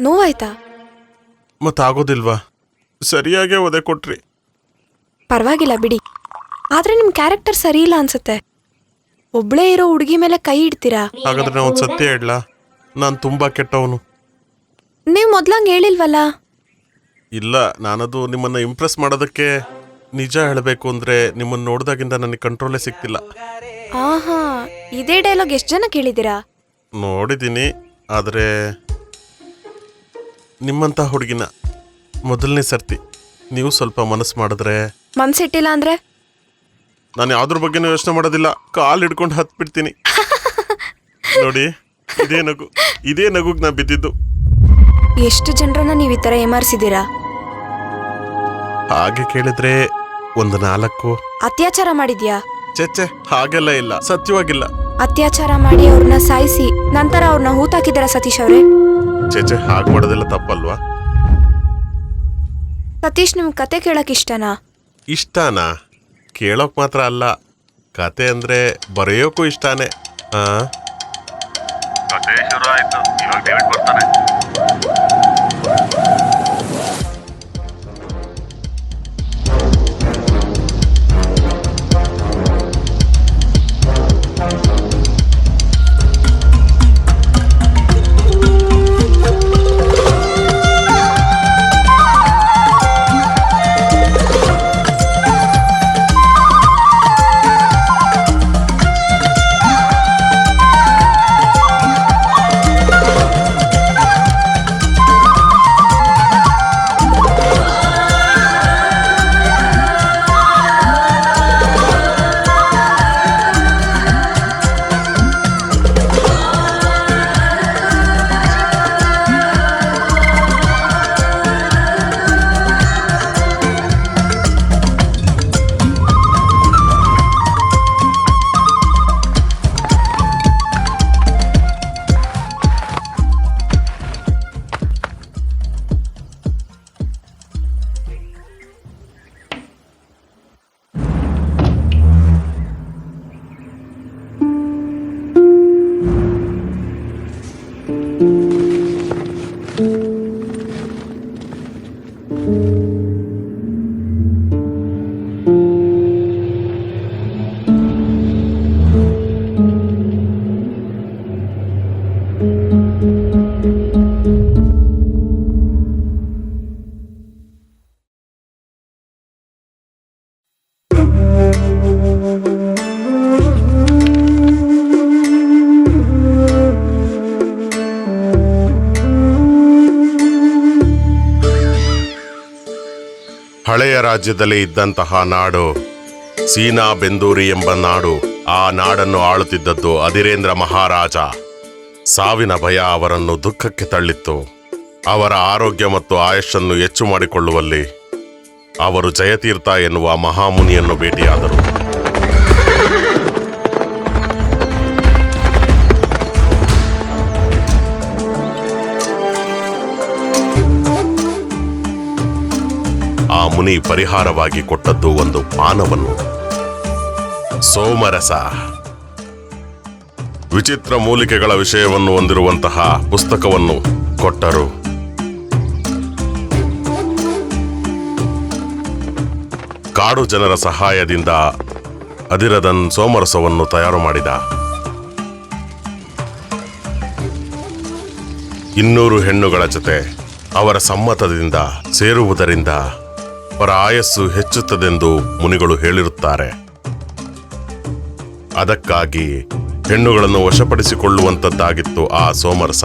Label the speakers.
Speaker 1: ನೋವಾಯ್ತಾ?
Speaker 2: ಮತ್ತಾಗೋದಿಲ್ವಾ? ಸರಿಯಾಗೇ ಒದೆ ಕೊಟ್ರಿ.
Speaker 1: ಪರವಾಗಿಲ್ಲ ಬಿಡಿ. ಆದ್ರೆ ನಿಮ್ ಕ್ಯಾರೆಕ್ಟರ್ ಸರಿ ಇಲ್ಲ ಅನ್ಸುತ್ತೆ. ಒಬ್ಳೇ ಇರೋ ಹುಡುಗಿ ಮೇಲೆ ಕೈ ಇಡ್ತೀರಾ?
Speaker 2: ಹಾಗಾದ್ರೆ ಒಂದು ಸತ್ಯ ಹೇಳಲಾ? ನಾನು ತುಂಬಾ ಕೆಟ್ಟವನು.
Speaker 1: ನೀವ್ ಮೊದ್ಲಂಗ್ ಹೇಳಿಲ್ವಲ್ಲ?
Speaker 2: ಇಲ್ಲ ನಾನದು ನಿಮ್ಮನ್ನ ಇಂಪ್ರೆಸ್ ಮಾಡೋದಕ್ಕೆ ನಿಜ ಹೇಳಬೇಕು ಅಂದ್ರೆ ನಿಮ್ಮನ್ನ ನೋಡಿದಾಗಿಂದ ನನಗೆ ಕಂಟ್ರೋಲೇ ಸಿಗ್ತಿಲ್ಲ.
Speaker 1: ಆಹಾ ಇದೇ ಡೈಲಾಗ್ ಎಷ್ಟ್ ಜನ ಕೇಳಿದ್ದೀರಾ?
Speaker 2: ನೋಡಿದ್ದೀನಿ ಆದರೆ ನಿಮ್ಮಂಥ ಹುಡುಗಿನ ಮೊದಲನೇ ಸರ್ತಿ ನೀವು ಸ್ವಲ್ಪ ಮನಸ್ಸು ಮಾಡಿದ್ರೆ?
Speaker 1: ಮನ್ಸಿಟ್ಟಿಲ್ಲ ಅಂದ್ರೆ?
Speaker 2: ನಾನು ಯಾವ್ದ್ರ ಬಗ್ಗೆನೂ ಯೋಚನೆ ಮಾಡೋದಿಲ್ಲ. ಕಾಲ್ ಹಿಡ್ಕೊಂಡು ಹತ್ಬಿಡ್ತೀನಿ. ನೋಡಿ ಇದೇ ನಗು ಇದೇ ನಗುಗ್ ನಾ ಬಿದ್ದಿದ್ದು.
Speaker 1: ಎಷ್ಟು ಜನರನ್ನ ನೀವು ಈ ತರ ಏಮಾರಿಸಿದೀರಾ
Speaker 2: ಹಾಗೆ ಕೇಳಿದ್ರೆ ಒಂದು ನಾಲ್ಕು.
Speaker 1: ಅತ್ಯಾಚಾರ ಮಾಡಿದ್ಯಾ?
Speaker 2: ಚೆಚ್ಚೆ ಹಾಗೆಲ್ಲ ಇಲ್ಲ. ಸತ್ಯವಾಗಿಲ್ಲ.
Speaker 1: ಅತ್ಯಾಚಾರ ಮಾಡಿ ಅವ್ರನ್ನ ಸಾಯಿಸಿ ನಂತರ ಅವ್ರನ್ನ ಹೂತಾಕಿದಾರ ಸತೀಶ್ ಅವ್ರೆ?
Speaker 2: ಚೆಚ್ಚೆ ಹಾಗೆ ಮಾಡೋದೆಲ್ಲ ತಪ್ಪಲ್ವಾ?
Speaker 1: ಸತೀಶ್ ನಿಮ್ ಕತೆ ಕೇಳಕ್ ಇಷ್ಟನಾ?
Speaker 2: ಇಷ್ಟನಾ? ಕೇಳೋಕ್ ಮಾತ್ರ ಅಲ್ಲ. ಕತೆ ಅಂದ್ರೆ ಬರೆಯೋಕು ಇಷ್ಟಾನೆ. ಆ?
Speaker 3: ಕತೆ ಶುರು ಆಯ್ತು. ಇವಾಗ ಡೇವಿಡ್ ಬರ್ತಾನೆ. thank you.
Speaker 2: ಹಳೆಯ ರಾಜ್ಯದಲ್ಲಿ ಇದ್ದಂತಹ ನಾಡು, ಸೀನಾ ಬೆಂದೂರಿ ಎಂಬ ನಾಡು, ಆ ನಾಡನ್ನು ಆಳುತ್ತಿದ್ದದ್ದು ಅಧಿರೇಂದ್ರ ಮಹಾರಾಜ. ಸಾವಿನ ಭಯ ಅವರನ್ನು ದುಃಖಕ್ಕೆ ತಳ್ಳಿತ್ತು. ಅವರ ಆರೋಗ್ಯ ಮತ್ತು ಆಯಸ್ಸನ್ನು ಹೆಚ್ಚು ಮಾಡಿಕೊಳ್ಳುವಲ್ಲಿ ಅವರು ಜಯತೀರ್ಥ ಎನ್ನುವ ಮಹಾಮುನಿಯನ್ನು ಭೇಟಿಯಾದರು. ಮುನಿ ಪರಿಹಾರವಾಗಿ ಕೊಟ್ಟದ್ದು ಒಂದು ಪಾನವನ್ನು. ಸೋಮರಸ. ವಿಚಿತ್ರ ಮೂಲಿಕೆಗಳ ವಿಷಯವನ್ನು ಹೊಂದಿರುವಂತಹ ಪುಸ್ತಕವನ್ನು ಕೊಟ್ಟರು. ಕಾಡು ಜನರ ಸಹಾಯದಿಂದ ಅದಿರದನ್ ಸೋಮರಸವನ್ನು ತಯಾರು ಮಾಡಿದ. ಇನ್ನೂರು ಹೆಣ್ಣುಗಳ ಜೊತೆ ಅವರ ಸಮ್ಮತದಿಂದ ಸೇರುವುದರಿಂದ ಅವರ ಆಯಸ್ಸು ಹೆಚ್ಚುತ್ತದೆಂದು ಮುನಿಗಳು ಹೇಳಿರುತ್ತಾರೆ. ಅದಕ್ಕಾಗಿ ಹೆಣ್ಣುಗಳನ್ನು ವಶಪಡಿಸಿಕೊಳ್ಳುವಂತದ್ದಾಗಿತ್ತು ಆ ಸೋಮರಸ.